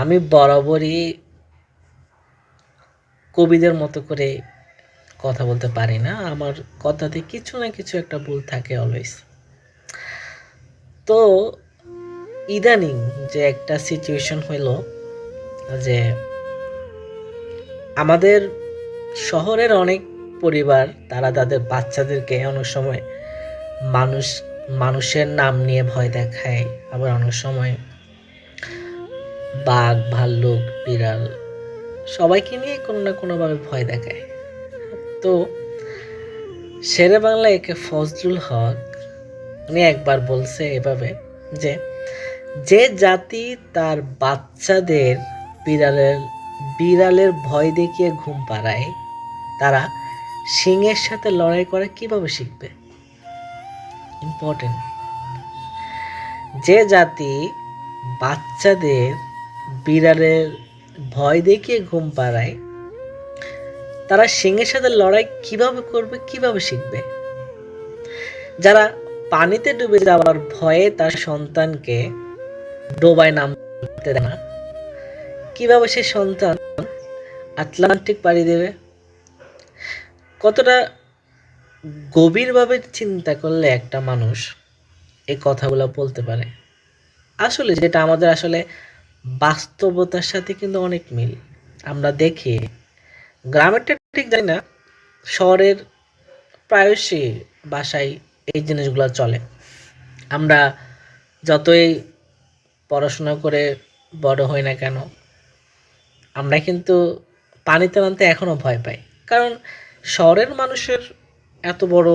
আমি বরাবরই কবিদের মতো করে কথা বলতে পারি না। আমার কথাতে কিছু না কিছু একটা ভুল থাকে অলওয়েজ তো, ইদানিং যে একটা সিচুয়েশন হইল যে আমাদের শহরের অনেক পরিবার, তারা তাদের বাচ্চাদেরকে অনেক সময় মানুষ, মানুষের নাম নিয়ে ভয় দেখায়। আবার অনেক সময় বাঘ, ভাল্লুক, বিড়াল সবাইকে নিয়ে কোনো না কোনোভাবে ভয় দেখায়। তো শেরে বাংলা একে ফজলুল হক উনি একবার বলছে এভাবে যে যে জাতি তার বাচ্চাদের বিড়ালের বিড়ালের ভয় দেখিয়ে ঘুম পাড়ায়, তারা সিংহের সাথে লড়াই করে কীভাবে শিখবে? ইম্পর্টেন্ট যে জাতি বাচ্চাদের বিড়ালের ভয় দেখিয়ে ঘুম পাড়ায়। তারা সিংহের সাথে লড়াই কীভাবে করবে, কীভাবে শিখবে? যারা পানিতে ডুবে যাওয়ার ভয়ে তার সন্তানকে ডোবায় দেয় না, কীভাবে সে সন্তান আটলান্টিক পাড়ি দেবে? কতটা গভীরভাবে চিন্তা করলে একটা মানুষ এই কথাগুলো বলতে পারে? আসলে যেটা আমাদের আসলে বাস্তবতার সাথে কিন্তু অনেক মিল। আমরা দেখি, গ্রামেরটা ঠিক জানি না, শহরের প্রায়শই বাসায় এই জিনিসগুলো চলে। আমরা যতই পড়াশোনা করে বড় হই না কেন, আমরা কিন্তু পানিতে নামতে এখনও ভয় পাই। কারণ শহরের মানুষের এত বড়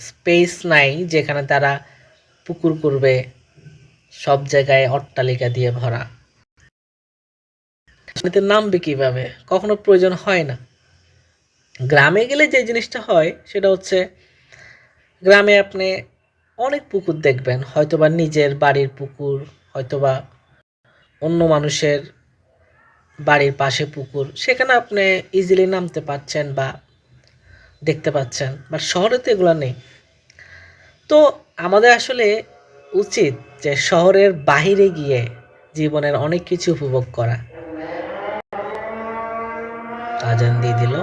স্পেস নাই যেখানে তারা পুকুর করবে সব জায়গায় অট্টালিকা দিয়ে ভরা। পানিতে নামবে কীভাবে? কখনো প্রয়োজন হয় না। গ্রামে গেলে যে জিনিসটা হয়, সেটা হচ্ছে গ্রামে আপনি অনেক পুকুর দেখবেন। হয়তোবা নিজের বাড়ির পুকুর, হয়তোবা অন্য মানুষের বাড়ির পাশে পুকুর। সেখানে আপনি ইজিলি নামতে পারছেন বা দেখতে পাচ্ছেন। বাট শহরে তো এগুলো নেই। তো আমাদের আসলে উচিত যে শহরের বাহিরে গিয়ে জীবনের অনেক কিছু উপভোগ করা। আজান দিয়ে দিল।